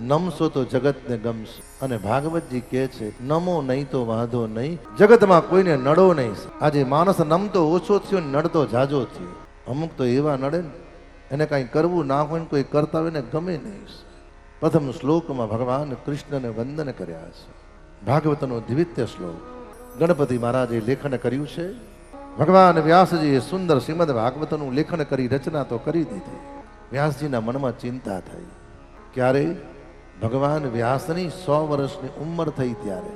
નમશો તો જગતને ગમશે. અને ભાગવતજી કહે છે, નમો નહીં તો વાંધો નહીં. જગતમાં કોઈને નડો નહીં આજે માણસ નમતો ઓછો થયો નડતો જાજો થયો. અમુક તો એવા નડે ને, એને કાંઈ કરવું ના હોય ને કોઈ કરતા હોય ને ગમે નહીં પ્રથમ શ્લોકમાં ભગવાન કૃષ્ણને વંદન કર્યા છે. ભાગવતનો દિવ્ય શ્લોક. ગણપતિ મહારાજે લેખન કર્યું છે. ભગવાન વ્યાસજીએ સુંદર શ્રીમદ ભાગવતનું લેખન કરી રચના તો કરી દીધી. વ્યાસજીના મનમાં ચિંતા થઈ. ક્યારે? ભગવાન વ્યાસની સો વર્ષની ઉંમર થઈ ત્યારે.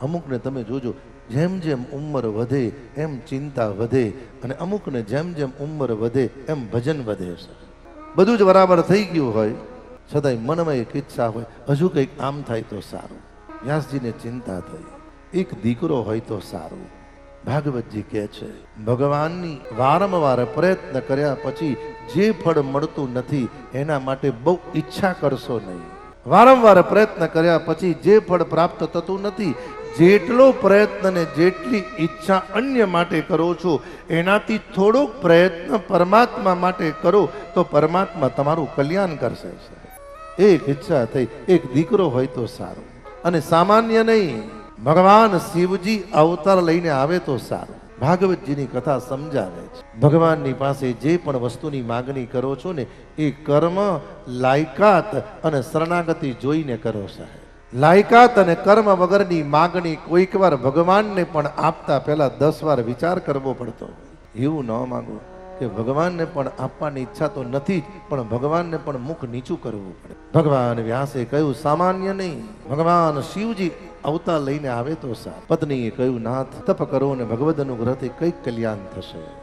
અમુકને તમે જોજો, જેમ જેમ ઉંમર વધે, એમ ચિંતા વધે, અને અમુકને જેમ જેમ ઉંમર વધે, એમ ભજન વધે છે. બધું જ બરાબર થઈ ગયું હોય છતાંય મનમાં એક ઈચ્છા હોય, હજુ કંઈક આમ થાય તો સારું. વ્યાસજીને ચિંતા થઈ. એક દીકરો હોય તો સારું. ભાગવતજી કહે છે, ભગવાનની વારંવાર પ્રયત્ન કર્યા પછી જે ફળ મળતું નથી, એના માટે બહુ ઈચ્છા કરશો નહીં. વારંવાર પ્રયત્ન કર્યા પછી જે ફળ પ્રાપ્ત થતું નથી, જેટલો પ્રયત્ન ને જેટલી ઈચ્છા અન્ય માટે કરો છો, એનાથી થોડોક પ્રયત્ન પરમાત્મા માટે કરો, તો પરમાત્મા તમારું કલ્યાણ કરશે. એક ઈચ્છા થઈ, એક દીકરો હોય તો સારું. અને સામાન્ય નહીં, ભગવાન શિવજી અવતાર લઈને આવે તો સારું. ભાગવતજીની કથા સમજાવે છે. ભગવાનની પાસે જે પણ વસ્તુની માગણી કરો છો ને, એ કર્મ, લાયકાત અને શરણાગતિ જોઈને કરો સાહેબ. લાયકાત અને કર્મ વગરની માગણી કોઈક વાર ભગવાનને પણ આપતા પહેલા દસ વાર વિચાર કરવો પડતો એવું ન માગો કે ભગવાનને પણ આપવાની ઈચ્છા તો નથી પણ ભગવાનને પણ મુખ નીચું કરવું પડે. ભગવાન વ્યાસે કહ્યું, સામાન્ય નહીં. ભગવાન શિવજી અવતાર લઈને આવે તો સાર. પત્નીએ કહ્યું, નાથ, તપ કરો અને ભગવદ અનુગ્રહથી કંઈક કલ્યાણ થશે.